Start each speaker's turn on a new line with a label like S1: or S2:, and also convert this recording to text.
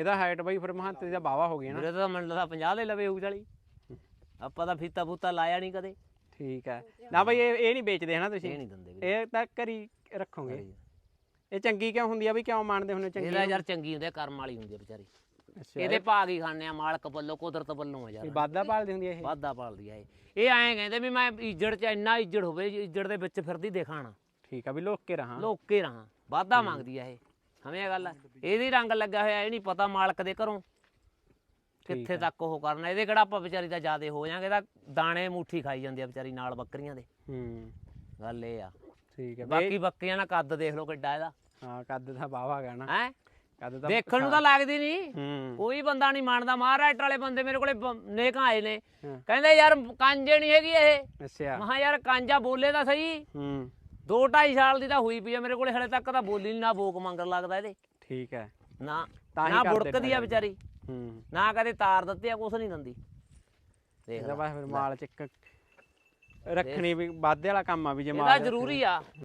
S1: ਇਹਦਾ ਹਾਈਟ ਬਾਈ ਫਿਰ ਮਹੰਤ ਦੀ ਬਾਵਾ ਹੋ ਗਿਆ ਨਾ।
S2: ਮੇਰੇ ਤਾਂ ਮੈਨੂੰ ਲੱਗਦਾ 50 ਦੇ ਲਵੇ ਹੋਊ ਚਾਲੀ ਆਪਾਂ ਤਾਂ ਫੀਤਾ ਫੂਤਾ ਲਾਇਆ ਨਹੀਂ ਕਦੇ।
S1: ਠੀਕ ਹੈ। ਨਾ ਬਾਈ ਇਹ ਇਹ ਨਹੀਂ ਵੇਚਦੇ ਹਨਾ ਤੁਸੀਂ?
S2: ਇਹ ਨਹੀਂ ਦਿੰਦੇ ਵੀਰੇ।
S1: ਇਹ ਤਾਂ ਘਰੀ ਰੱਖੋਗੇ। ਇਹ ਚੰਗੀ ਕਿਉਂ ਹੁੰਦੀ ਆ ਬਈ ਕਿਉਂ ਮੰਨਦੇ ਹੁੰਦੇ ਚੰਗੀ
S2: ਇਹਦਾ ਯਾਰ ਚੰਗੀ ਹੁੰਦੀ ਆ ਕਰਮ ਵਾਲੀ ਹੁੰਦੀ ਆ ਵਿਚਾਰੀ। ਇਹਦੇ ਭਾਗ ਹੀ ਖਾਣੇ ਆ ਮਾਲਕ ਵੱਲੋਂ ਕੁਦਰਤ ਵੱਲੋਂ ਆ
S1: ਇਹ
S2: ਯਾਰ
S1: ਵਾਧਾ ਪਾਲਦੀ ਹੁੰਦੀ ਆ ਇਹ?
S2: ਵਾਧਾ ਪਾਲਦੀ ਆ ਇਹ। ਇਹ ਐਂ ਕਹਿੰਦੇ ਵੀ ਮੈਂ ਇੱਜੜ ਚ ਇੰਨਾ ਇੱਜੜ ਹੋਵੇ ਇੱਜੜ ਦੇ ਵਿੱਚ ਫਿਰਦੀ ਦੇਖਾਣਾ।
S1: ਠੀਕ ਆ ਵੀ ਲੋਕ ਕੇ ਰਹਾ।
S2: ਲੋਕੇ ਰਹਾ। ਵਾਧਾ ਮੰਗਦੀ ਆ ਇਹ। ਇਹ ਗੱਲ? ਇਹਦੀ ਰੰਗ ਲੱਗਾ ਹੋਇਆ ਇਹ ਨਹੀਂ ਪਤਾ ਮਾਲਕ ਦੇ ਘਰੋਂ। ਕਿੱਥੇ ਤੱਕ ਉਹ ਕਰਨਾ? ਇਹਦੇ ਕਿਹੜਾ ਆਪਾਂ ਵਿਚਾਰੀ ਦਾ ਜਿਆਦੇ ਹੋ ਜਾਾਂਗੇ? ਤਾਂ ਦਾਣੇ ਮੁੱਠੀ ਖਾਈ ਜਾਂਦੀ ਆ ਵਿਚਾਰੀ ਨਾਲ ਬੱਕਰੀਆਂ ਦੇ।
S1: ਹੂੰ।
S2: ਗੱਲ ਇਹ ਆ।
S1: ਠੀਕ ਹੈ
S2: ਬਾਕੀ ਬੱਕਰੀਆਂ ਦਾ ਕੱਦ ਦੇਖ ਲਓ ਕਿੱਡਾ ਇਹਦਾ।
S1: ਹਾਂ ਕੱਦ ਦਾ ਬਾਵਾ ਗਾ ਨਾ।
S2: ਹੈ?
S1: ਕੱਦ ਦਾ
S2: ਦੇਖਣ ਨੂੰ ਤਾਂ ਲੱਗਦੀ ਨਹੀਂ ਕੋਈ ਬੰਦਾ ਨਹੀਂ ਮੰਨਦਾ। ਮਹਾਰਾਸ਼ਟਰ ਵਾਲੇ ਬੰਦੇ ਮੇਰੇ ਕੋਲੇ ਨੇਕਾਂ ਆਏ ਨੇ। ਕਹਿੰਦੇ ਯਾਰ ਕਾਂਜੇ ਨਹੀਂ ਹੈਗੀ ਇਹ।
S1: ਅੱਛਾ।
S2: ਮਹਾ ਯਾਰ ਕਾਂਜਾ ਬੋਲੇ ਤਾਂ ਸਹੀ।
S1: ਹੂੰ।
S2: ਦੋ ਢਾਈ ਸਾਲ ਦੀ ਤਾਂ ਹੋਈ ਪਈ ਆ ਮੇਰੇ ਕੋਲੇ ਹਲੇ ਤੱਕ ਤਾਂ ਬੋਲੀ ਨੀ ਨਾ ਬੋਕ ਮੰਗਣ ਲੱਗਦਾ ਇਹਦੇ।
S1: ਠੀਕ ਹੈ।
S2: ਨਾ
S1: ਤਾਂ ਹੀ
S2: ਨਾ
S1: ਕਰਦੇ
S2: ਬੁੜਕਦੀ ਆ ਵਿਚਾਰੀ।
S1: ਹੂੰ।
S2: ਨਾ ਕਦੇ ਤਾਰ ਦਿੱਤੀ ਆ ਕੁਛ ਨਹੀਂ ਦਿੰਦੀ। ਦੇਖ
S1: ਇਹਦਾ
S2: ਲੈ।
S1: ਬਸ ਫਿਰ ਮਾਲ ਚ ਇੱਕ ਰੱਖਣੀ ਵੀ ਵਾਧੇ ਵਾਲਾ ਕੰਮ ਆ ਵੀ ਜੇ
S2: ਇਹਦਾ
S1: ਮਾਲ
S2: ਜ਼ਰੂਰੀ ਆ।